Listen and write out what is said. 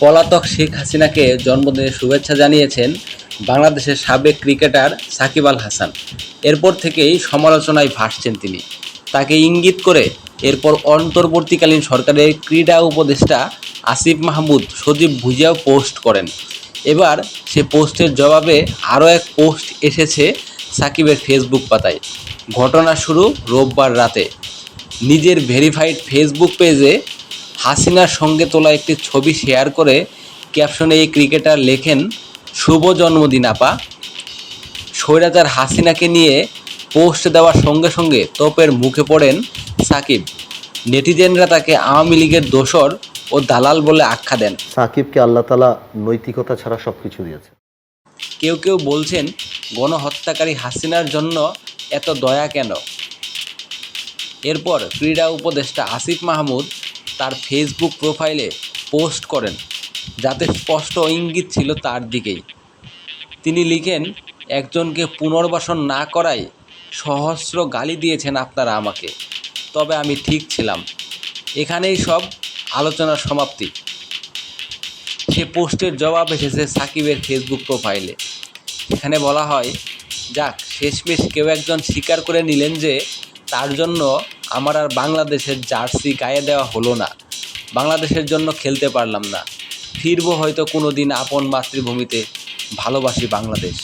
পলাতক শেখ হাসিনাকে জন্মদিনের শুভেচ্ছা জানিয়েছেন বাংলাদেশের সাবেক ক্রিকেটার সাকিব আল হাসান। এরপর থেকেই সমালোচনায় ভাসছেন তিনি। তাকে ইঙ্গিত করে এরপর অন্তর্বর্তীকালীন সরকারের ক্রীড়া উপদেষ্টা আসিফ মাহমুদ সজীব ভুজিয়াও পোস্ট করেন। এবার সে পোস্টের জবাবে আরও এক পোস্ট এসেছে সাকিবের ফেসবুক পাতায়। ঘটনা শুরু রোববার রাতে। নিজের ভেরিফাইড ফেসবুক পেজে হাসিনার সঙ্গে তোলা একটি ছবি শেয়ার করে ক্যাপশনে এই ক্রিকেটার লেখেন শুভ জন্মদিন আপা। স্বৈরাচার হাসিনাকে নিয়ে পোস্ট দেওয়ার সঙ্গে সঙ্গে তোপের মুখে পড়েন সাকিব। নেটিজেনরা তাকে আওয়ামী লীগের দোসর ও দালাল বলে আখ্যা দেন। সাকিবকে আল্লাহ তালা নৈতিকতা ছাড়া সব কিছু দিয়েছে। কেউ কেউ বলছেন গণহত্যাকারী হাসিনার জন্য এত দয়া কেন? এরপর ক্রীড়া উপদেষ্টা আসিফ মাহমুদ তার ফেসবুক প্রোফাইলে পোস্ট করেন, যাতে স্পষ্ট ইঙ্গিত ছিল তার দিকেই। তিনি লিখেন, একজনকে পুনর্বাসন না করায় সহস্র গালি দিয়েছেন আপনারা আমাকে, তবে আমি ঠিক ছিলাম। এখানেই সব আলোচনার সমাপ্তি। সে পোস্টের জবাব এসেছে সাকিবের ফেসবুক প্রোফাইলে এখানে বলা হয়, যাক, শেষমেশ কেউ একজন স্বীকার করে নিলেন যে তার জন্য আমার আর বাংলাদেশের জার্সি গায়ে দেওয়া হলো না। বাংলাদেশের জন্য খেলতে পারলাম না। ফিরবো হয়তো কোনো দিন আপন মাতৃভূমিতে। ভালোবাসি বাংলাদেশ।